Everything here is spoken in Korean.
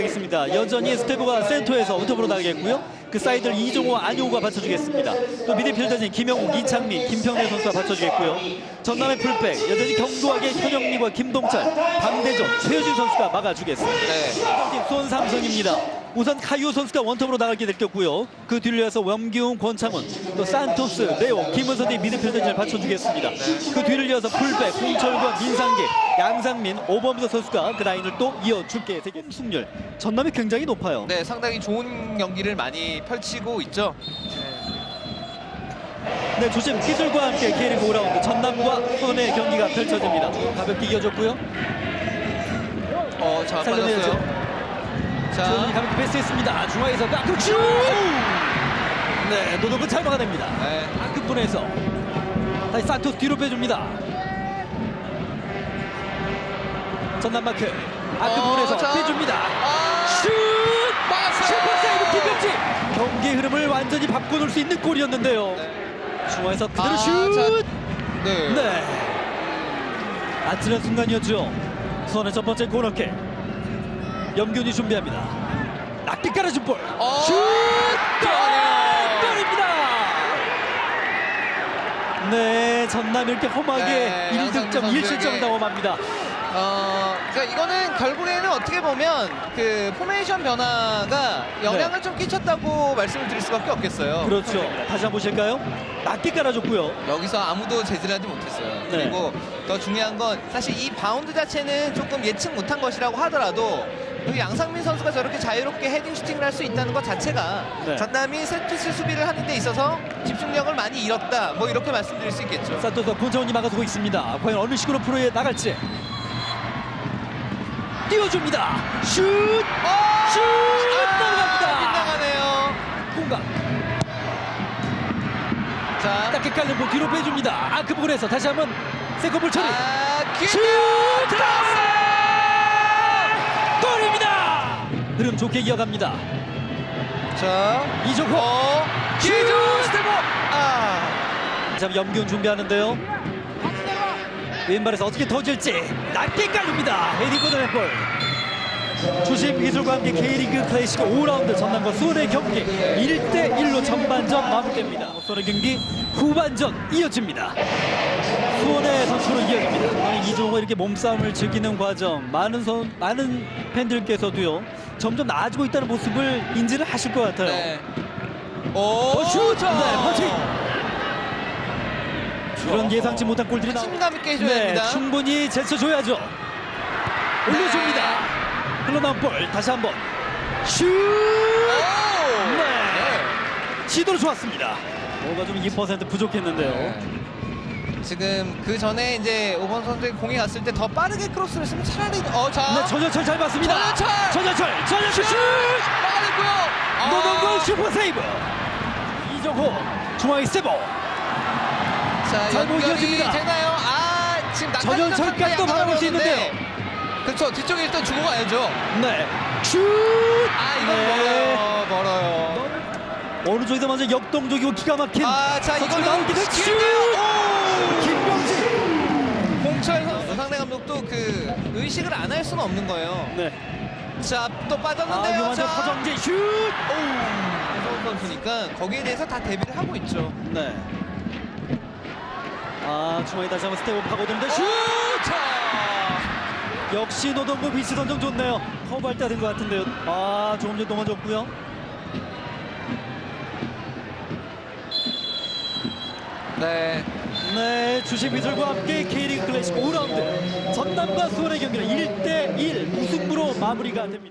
있습니다. 여전히 스테보가 센터에서 원톱으로 나가겠고요. 그 사이드를 이종호와 안효우가 받쳐주겠습니다. 또 미드필더진 김영욱, 이창민, 김평래 선수가 받쳐주겠고요. 전남의 풀백 여전히 견고하게 현영리와 김동철, 방대종, 최효진 선수가 막아주겠습니다. 네. 팀 수원 삼성입니다. 우선 카이오 선수가 원톱으로 나가게 됐겠고요. 그 뒤를 이어서 원기웅, 권창훈, 또 산토스, 레오, 김은선이 미드필더 진을 받쳐주겠습니다. 그 뒤를 이어서 풀백, 홍철권, 민상계, 양상민, 오범석 선수가 그 라인을 또 이어줄게 되겠습니다. 승률 전남이 굉장히 높아요. 네, 상당히 좋은 경기를 많이 펼치고 있죠. 네, 조심 기술과 함께 K리그 5라운드 전남과 수원의 경기가 펼쳐집니다. 가볍게 이어졌고요. 어, 자, 살려내야죠. 자, 가볍게 패스했습니다. 중앙에서 막그 슛! 네, 노동은 잘 막아냅니다. 네. 안끝분에서 다시 산토스 뒤로 빼줍니다. 전남 마크 안끝분에서 어, 자. 빼줍니다. 아, 슛! 막았어요. 슈퍼 세이브 김병지! 경기 흐름을 완전히 바꿔놓을 수 있는 골이었는데요. 네. 중앙에서 그대로 아, 슛! 자, 네. 네. 아찔한 순간이었죠. 수원의 첫 번째 코너킥. 염균이 준비합니다. 낮게 깔아준 볼. 어, 슛! 들어가네요. 골입니다. 네, 전남 이렇게 험하게 네, 1득점, 양상민 1실점을 선수에게 당함합니다. 어, 그러니까 이거는 결국에는 어떻게 보면 그 포메이션 변화가 영향을 좀 끼쳤다고 말씀을 드릴 수밖에 없겠어요. 그렇죠. 다시 한번 보실까요? 낮게 깔아줬고요. 여기서 아무도 제지를 하지 못했어요. 네. 그리고 더 중요한 건 사실 이 바운드 자체는 조금 예측 못한 것이라고 하더라도 여기 양상민 선수가 저렇게 자유롭게 헤딩 슈팅을 할 수 있다는 것 자체가 네. 전남이 세트스 수비를 하는 데 있어서 집중력을 많이 잃었다. 뭐 이렇게 말씀드릴 수 있겠죠. 산토스 권창훈이 막아서고 있습니다. 과연 어느 식으로 프로에 나갈지. 띄워줍니다. 슛! 어! 슛! 아, 넘어갑니다. 빗나가네요. 공간. 자, 낮게 깔린 볼 뒤로 빼줍니다. 아, 그 부분에서 다시 한번 세컨볼 처리. 아, 슛! 들어갔어요! 골입니다! 흐름 좋게 이어갑니다. 자, 이종호. 어, 슛! 스테보. 아, 자, 염기훈 준비하는데요. 왼발에서 어떻게 터질지 낮게 깔립니다. 헤딩보드의 볼. 주심 기술과 함께 K리그 클래식 5라운드 전남과 수원의 경기 1대1로 전반전 마무리됩니다. 수원의 경기 후반전 이어집니다. 수원의 선수로 이어집니다. 오늘 이종호가 이렇게 몸싸움을 즐기는 과정 많은 선, 많은 팬들께서도요 점점 나아지고 있다는 모습을 인지를 하실 것 같아요. 네. 오, 어, 슛! 자. 네, 퍼팅! 이런 예상치 못한 골들이 나옵니다. 자신감 있게 해줘야 네, 됩니다. 충분히 제쳐줘야죠. 올려줍니다. 흘러나온 볼 다시 한번 슛! 오! 네. 시도는 좋았습니다. 뭔가 좀 2% 부족했는데요. 네. 지금 그 전에 이제 5번 선수의 공이 갔을 때 더 빠르게 크로스를 했으면 차라리 어, 자. 네, 전현철 잘 봤습니다. 전현철! 전현철! 전현철 슛! 막아냈고요. 아. 노동건 슈퍼 세이브. 이정호 중앙에 세보. 자, 잘 연결이 보여집니다. 되나요? 아, 지금 전현철까지도 선수가 바라볼 수 있는데요. 그렇죠. 뒤쪽에 일단 주고 가야죠. 네. 슛! 아, 이건 네. 멀어요. 멀어요. 어느 쪽에서 먼저 역동적이고 기가 막힌 아, 자, 나오게 됐 기회인데요. 오! 김병지. 홍철 선수 상대 감독도 그 의식을 안 할 수는 없는 거예요. 네. 자, 또 아, 빠졌는데요. 유만재 자. 서정재 슛. 한성훈 선수니까 거기에 대해서 다 대비를 하고 있죠. 네. 아, 중앙에 다시 한번 스텝업 파고드는데 슛! 자, 역시 노동구 위치 선정 좋네요. 커브할 때된것 같은데요. 아, 조금 전에 넘어졌고요. 네. 네, 주심 미술과 함께 K리그 클래식 5라운드 전남과 수원의 경기는 1대1 무승부로 마무리가 됩니다.